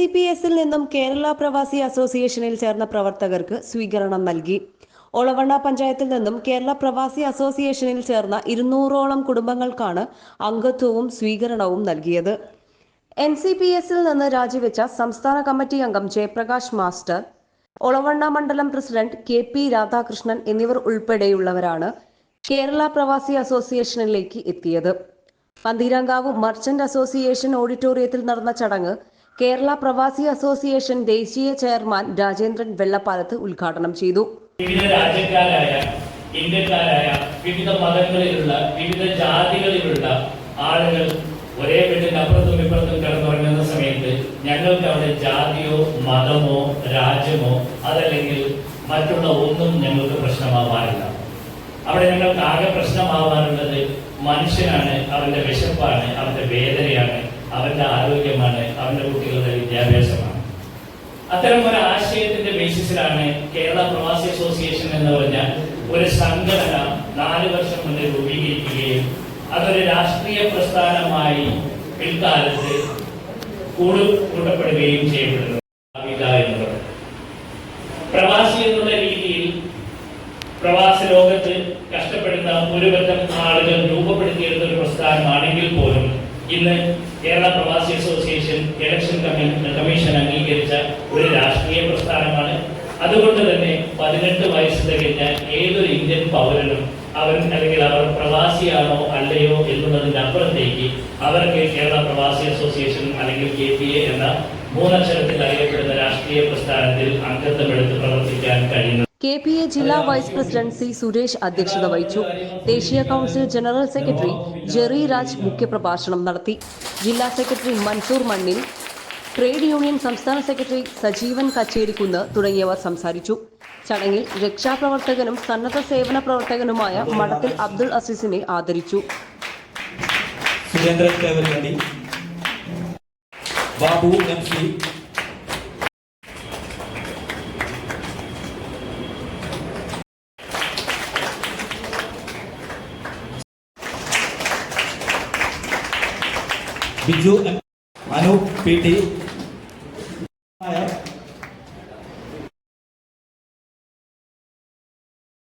നിന്നും കേരള പ്രവാസി അസോസിയേഷനിൽ ചേർന്ന പ്രവർത്തകർക്ക് സ്വീകരണം നൽകി. ഒളവണ്ണ പഞ്ചായത്തിൽ നിന്നും കേരള പ്രവാസി അസോസിയേഷനിൽ ചേർന്ന ഇരുന്നൂറോളം കുടുംബങ്ങൾക്കാണ് അംഗത്വവും സ്വീകരണവും നൽകിയത്. എൻ സി പി എസിൽ നിന്ന് രാജിവെച്ച സംസ്ഥാന കമ്മിറ്റി അംഗം ജയപ്രകാശ് മാസ്റ്റർ ഒളവണ്ണ മണ്ഡലം പ്രസിഡന്റ് കെ പി രാധാകൃഷ്ണൻ എന്നിവർ ഉൾപ്പെടെയുള്ളവരാണ് കേരള പ്രവാസി അസോസിയേഷനിലേക്ക് എത്തിയത്. പന്തീരാങ്കാവ് മർച്ചന്റ് അസോസിയേഷൻ ഓഡിറ്റോറിയത്തിൽ നടന്ന ചടങ്ങ് കേരള പ്രവാസി അസോസിയേഷൻ ദേശീയ ചെയർമാൻ രാജേന്ദ്രൻ വെള്ളപ്പാലത്ത് ഉദ്ഘാടനം ചെയ്തു. വിവിധ രാജ്യക്കാരായ ഇന്ത്യക്കാരായ വിവിധ മതങ്ങളിലുള്ള വിവിധ ജാതികളിലുള്ള ആളുകൾ ഒരേ വീട്ടിൽ അപ്പുറത്തും ഇപ്പുറത്തും കിടന്നുറങ്ങുന്ന സമയത്ത് ഞങ്ങൾക്ക് അവിടെ ജാതിയോ മതമോ രാജ്യമോ അതല്ലെങ്കിൽ മറ്റുള്ള ഒന്നും ഞങ്ങൾക്ക് പ്രശ്നമാവാറില്ല. അവിടെ ഞങ്ങൾക്ക് ആകെ പ്രശ്നമാവാറുള്ളത് മനുഷ്യനാണ് അവന്റെ വിശപ്പാണ് അവന്റെ വേദനയാണ് അവന്റെ ആരോഗ്യമാണ് അവന്റെ കുട്ടികളുടെ വിദ്യാഭ്യാസമാണ്. അത്തരം ഒരു ആശയത്തിന്റെ ബേസിസിലാണ് കേരള പ്രവാസി അസോസിയേഷൻ എന്ന് പറഞ്ഞ ഒരു സംഘടന നാല് വർഷം മുന്നേ രൂപീകരിക്കുകയും അതൊരു രാഷ്ട്രീയ പ്രസ്ഥാനമായി പിൽക്കാലത്ത് കൂടു കൂട്ടപ്പെടുകയും ചെയ്യപ്പെടുന്നു. പ്രവാസി എന്നുള്ള രീതിയിൽ പ്രവാസ ലോകത്ത് കഷ്ടപ്പെടുന്ന ഒരു ഒരുപറ്റം ആളുകൾ രൂപപ്പെടുത്തിയെടുത്ത ഒരു പ്രസ്ഥാനമാണെങ്കിൽ പോലും ഇന്ന് കേരള പ്രവാസി അസോസിയേഷൻ ഇലക്ഷൻ കമ്മി- കമ്മീഷൻ അംഗീകരിച്ച ഒരു രാഷ്ട്രീയ പ്രസ്ഥാനമാണ്. അതുകൊണ്ട് തന്നെ പതിനെട്ട് വയസ്സ് തികഞ്ഞ ഏതൊരു ഇന്ത്യൻ പൗരനും അവൻ അല്ലെങ്കിൽ അവർ പ്രവാസിയാണോ അല്ലയോ എന്നുള്ളതിന്റെ അപ്പുറത്തേക്ക് അവർക്ക് കേരള പ്രവാസി അസോസിയേഷൻ അല്ലെങ്കിൽ കെ പി എ എന്ന മൂന്നക്ഷരത്തിൽ അറിയപ്പെടുന്ന രാഷ്ട്രീയ പ്രസ്ഥാനത്തിൽ അംഗത്വമെടുത്ത് പ്രവർത്തിക്കാൻ കഴിയുന്നു കെ പി എ ജില്ലാ വൈസ് പ്രസിഡന്റ് സി സുരേഷ് അധ്യക്ഷത വഹിച്ചു. ദേശീയ council general secretary Jerry Raj മുഖ്യപ്രഭാഷണം നടത്തി. ജില്ലാ secretary Mansoor Mannil trade union സംസ്ഥാന സെക്രട്ടറി സജീവൻ കച്ചേരിക്കുന്ന് തുടങ്ങിയവർ സംസാരിച്ചു. ചടങ്ങിൽ രക്ഷാപ്രവർത്തകനും സന്നദ്ധ സേവന പ്രവർത്തകനുമായ മഠത്തിൽ അബ്ദുൾ അസീസിനെ ആദരിച്ചു. Babu M Biju M Anoop P T